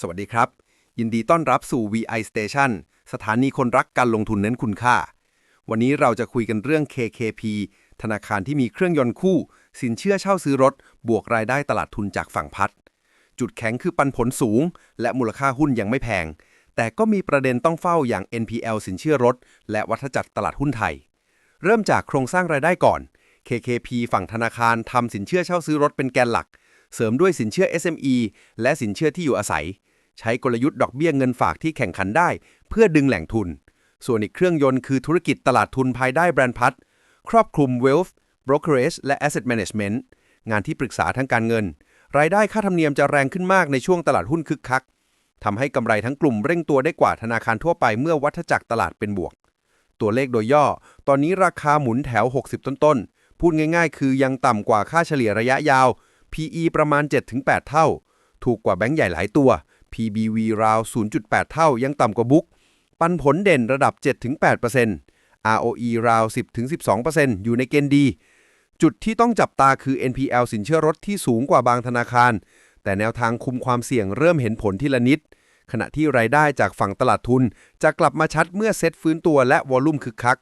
สวัสดีครับ ยินดีต้อนรับสู่ VI Station สถานีคนรักการลงทุนเน้นคุณค่า วันนี้เราจะคุยกันเรื่อง KKP ธนาคารที่มีเครื่องยนต์คู่ สินเชื่อเช่าซื้อรถ บวกรายได้ตลาดทุนจากฝั่งพัด จุดแข็งคือปันผลสูง และมูลค่าหุ้นยังไม่แพง แต่ก็มีประเด็นต้องเฝ้าอย่าง NPL สินเชื่อรถ และวัฏจักรตลาดหุ้นไทย เริ่มจากโครงสร้างรายได้ก่อน KKP ฝั่งธนาคารทำสินเชื่อเช่าซื้อรถเป็นแกนหลัก เสริมด้วยสินเชื่อ SME และสินเชื่อที่อยู่อาศัย ใช้กลยุทธ์ดอกเบี้ยเงินฝากที่แข่งขันได้ เพื่อดึงแหล่งทุน ส่วนอีกเครื่องยนต์คือธุรกิจตลาดทุนภายใต้แบรนด์พัดครอบคลุม Wealth Brokerage และ Asset Management งานที่ปรึกษาทางการเงิน รายได้ค่าธรรมเนียมจะแรงขึ้นมากในช่วงตลาดหุ้นคึกคักทำให้กำไรทั้งกลุ่มเร่งตัวได้กว่าธนาคารทั่วไปเมื่อวัฏจักรตลาดเป็นบวก ตัวเลขโดยย่อ ตอนนี้ราคาหมุนแถว 60 ต้นๆ พูดง่ายๆ คือยังต่ำกว่าค่าเฉลี่ยระยะยาว PE ประมาณ 7-8 เท่า ถูกกว่าแบงก์ใหญ่หลายตัว PBV ราว 0.8 เท่ายังต่ำกว่าบุ๊กปันผลเด่นระดับ 7-8% ROE ราว 10-12%อยู่ในเกณฑ์ดี จุดที่ต้องจับตาคือ NPL สินเชื่อรถที่สูงกว่าบางธนาคาร แต่แนวทางคุมความเสี่ยงเริ่มเห็นผลทีละนิด ขณะที่รายได้จากฝั่งตลาดทุน จะกลับมาชัดเมื่อเซ็ตฟื้นตัวและวอลลุ่มคึกคัก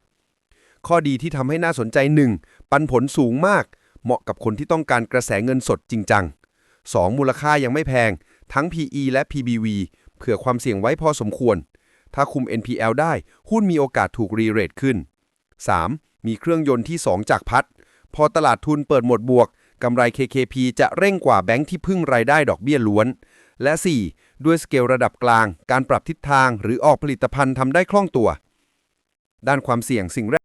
ข้อดีที่ทำให้น่าสนใจ 1. ปันผลสูงมาก เหมาะกับคนที่ต้องการกระแสเงินสดจริงจัง 2. มูลค่ายังไม่แพง ทั้ง PE และ PBV เผื่อความเสี่ยงไว้พอสมควร ถ้าคุม NPL ได้ หุ้นมีโอกาสถูกรีเรทขึ้น 3. มีเครื่องยนต์ที่ 2 จากพัด พอตลาดทุนเปิดหมดบวก กำไร KKP จะเร่งกว่าแบงค์ที่พึ่งรายได้ดอกเบี้ยล้วน และ 4. ด้วยสเกลระดับกลาง การปรับทิศทางหรือออกผลิตภัณฑ์ทำได้คล่องตัว ด้านความเสี่ยงสิ่งแรก